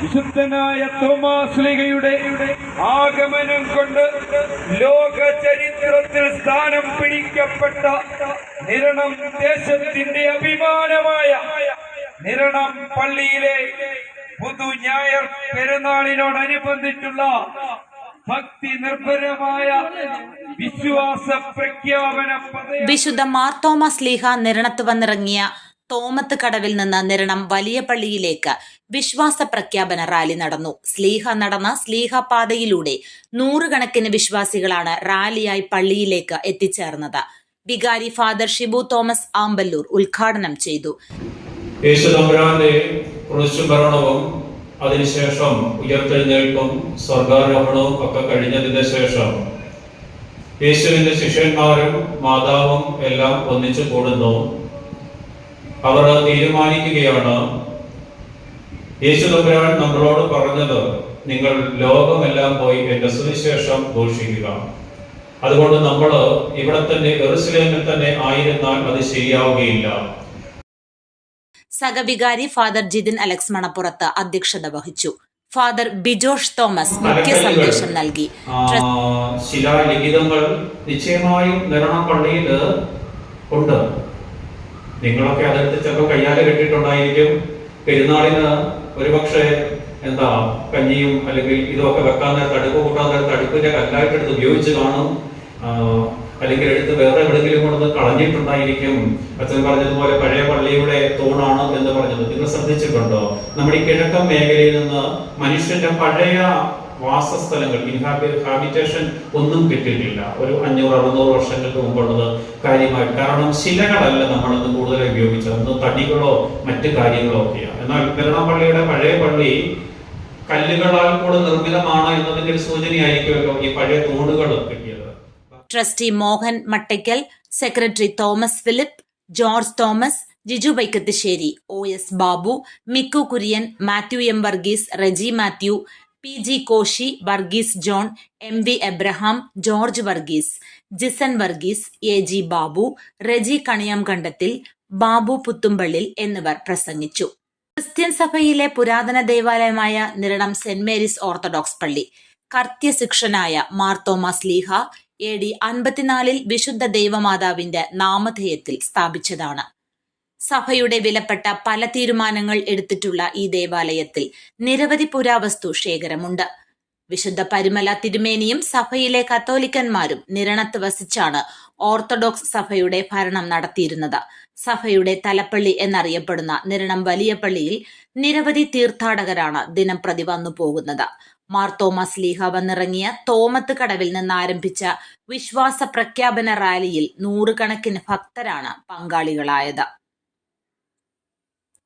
വിശുദ്ധനായ തോമാസ്ലിഗയുടെ ആഗമനം കൊണ്ട് ലോക ചരിത്രത്തിൽ സ്ഥാനം പിടിക്കപ്പെട്ട നിരണം ദേശത്തിന്റെ അഭിമാനമായ നിരണം പള്ളിയിലെ പുതു ഞായർ പെരുന്നാളിനോടനുബന്ധിച്ചുള്ള ഭക്തി നിർഭരമായ വിശ്വാസ പ്രഖ്യാപന വിശുദ്ധ തോമസ് ലീഹ നിരണത്ത് വന്നിറങ്ങിയ തോമത്ത് കടവിൽ നിന്ന് നിരണം വലിയ പള്ളിയിലേക്ക് വിശ്വാസ പ്രഖ്യാപന റാലി നടന്നു. സ്ലീഹ നടന്ന സ്ലീഹ പാതയിലൂടെ നൂറുകണക്കിന് വിശ്വാസികളാണ് റാലിയായി പള്ളിയിലേക്ക് എത്തിച്ചേർന്നത്. വികാരി ഫാദർ ഷിബു തോമസ് ആമ്പല്ലൂർ ഉദ്ഘാടനം ചെയ്തു. അതിനുശേഷം ഉയർത്തെഴുന്നേൽപ്പും സ്വർഗാരോഹണവും ഒക്കെ കഴിഞ്ഞതിന് ശേഷം യേശുവിന്റെ ശിഷ്യന്മാരും മാതാവും എല്ലാം ഒന്നിച്ചു കൂടുന്നു. അവർ തീരുമാനിക്കുകയാണ്. യേശു തമ്പുരാൻ നമ്മളോട് പറഞ്ഞത് നിങ്ങൾ ലോകമെല്ലാം പോയി എന്റെ സുവിശേഷം ഘോഷിക്കുക. അതുകൊണ്ട് നമ്മൾ ഇവിടെ തന്നെ എറുസലേമിൽ തന്നെ ആയിരുന്നാൽ അത് ശരിയാവുകയില്ല. സഹവികാരി ഫാദർ ജിതിൻ അലക്സ് മണപ്പുറത്ത് അധ്യക്ഷത വഹിച്ചു. ഫാദർ ബിജോഷ് തോമസ് മുഖ്യ സന്ദേശം നൽകി. ശിലാലിഖിതങ്ങൾ നിശ്ചയമായും പള്ളിയിൽ ഉണ്ട്. നിങ്ങളൊക്കെ അതെടുത്ത് ചിലപ്പോൾ കയ്യാലെ കെട്ടിയിട്ടുണ്ടായിരിക്കും. പെരുന്നാളിന് ഒരുപക്ഷെ എന്താ കഞ്ഞിയും അല്ലെങ്കിൽ ഇതൊക്കെ വെക്കാൻ നേരത്ത് അടുപ്പ് കൂട്ടാൻ നേരത്ത് അടുപ്പിന്റെ കല്ലായിട്ട് എടുത്ത് ഉപയോഗിച്ച് കാണും. അല്ലെങ്കിൽ എടുത്ത് വേറെ എവിടെങ്കിലും കൊണ്ട് കളഞ്ഞിട്ടുണ്ടായിരിക്കും. അച്ഛൻ പറഞ്ഞതുപോലെ പഴയ പള്ളിയുടെ തൂണാണ് എന്ന് പറഞ്ഞത്. നിങ്ങൾ ശ്രദ്ധിച്ചിട്ടുണ്ടോ? നമ്മുടെ ഈ കിഴക്കൻ മേഖലയിൽ നിന്ന് മനുഷ്യന്റെ പഴയ വാസസ്ഥലങ്ങൾ ഹാബിറ്റേഷൻ ഒന്നും കിട്ടിയിട്ടില്ല. ഒരു അഞ്ഞൂറ് അറുന്നൂറ് വർഷങ്ങൾക്ക് മുമ്പുള്ളത് കാര്യമായി കാരണം ശിലകളല്ല നമ്മളിന്ന് കൂടുതലായി ഉപയോഗിച്ചത്. അന്ന് തടികളോ മറ്റ് കാര്യങ്ങളോ ഒക്കെയാണ്. എന്നാൽ പെരുണപ്പള്ളിയുടെ പഴയ പള്ളി കല്ലുകളാൽ കൂടെ നിർമ്മിതമാണ് എന്നതിന്റെ ഒരു സൂചനയായിരിക്കുമല്ലോ ഈ പഴയ തൂണുകൾ കിട്ടിയത്. Trustee Mohan Mattakkal secretary Thomas Philip George Thomas Jiju Vaikathissery O S Babu Mikku Kurian Mathew M Varghese Reji Mathew P G Koshy Varghese John M V Abraham George Varghese Jison Varghese A G Babu Reji Kaniyam Kandathil Babu Puthumpallil എന്നിവർ പ്രസംഗിച്ചു. Christian സഭയിലെ പുരാതന ദേവാലയമായ Niranam Saint Mary's Orthodox പള്ളി കർത്യശിക്ഷനായ തോമസ് ലീഹ A D അൻപത്തിനാലിൽ വിശുദ്ധ ദൈവമാതാവിന്റെ നാമധേയത്തിൽ സ്ഥാപിച്ചതാണ്. സഭയുടെ വിലപ്പെട്ട പല തീരുമാനങ്ങൾ എടുത്തിട്ടുള്ള ഈ ദേവാലയത്തിൽ നിരവധി പുരാവസ്തു ശേഖരമുണ്ട്. വിശുദ്ധ പരിമല തിരുമേനിയും സഭയിലെ കത്തോലിക്കന്മാരും നിരണത്ത് വസിച്ചാണ് ഓർത്തഡോക്സ് സഭയുടെ ഭരണം നടത്തിയിരുന്നത്. സഭയുടെ തലപ്പള്ളി എന്നറിയപ്പെടുന്ന നിരണം വലിയ പള്ളിയിൽ നിരവധി തീർത്ഥാടകരാണ് ദിനം പ്രതി വന്നു പോകുന്നത്. മാർ തോമസ് ലീഹ വന്നിറങ്ങിയ തോമത്ത് കടവിൽ നിന്ന് ആരംഭിച്ച വിശ്വാസ പ്രഖ്യാപന റാലിയിൽ നൂറുകണക്കിന് ഭക്തരാണ് പങ്കാളികളായത്.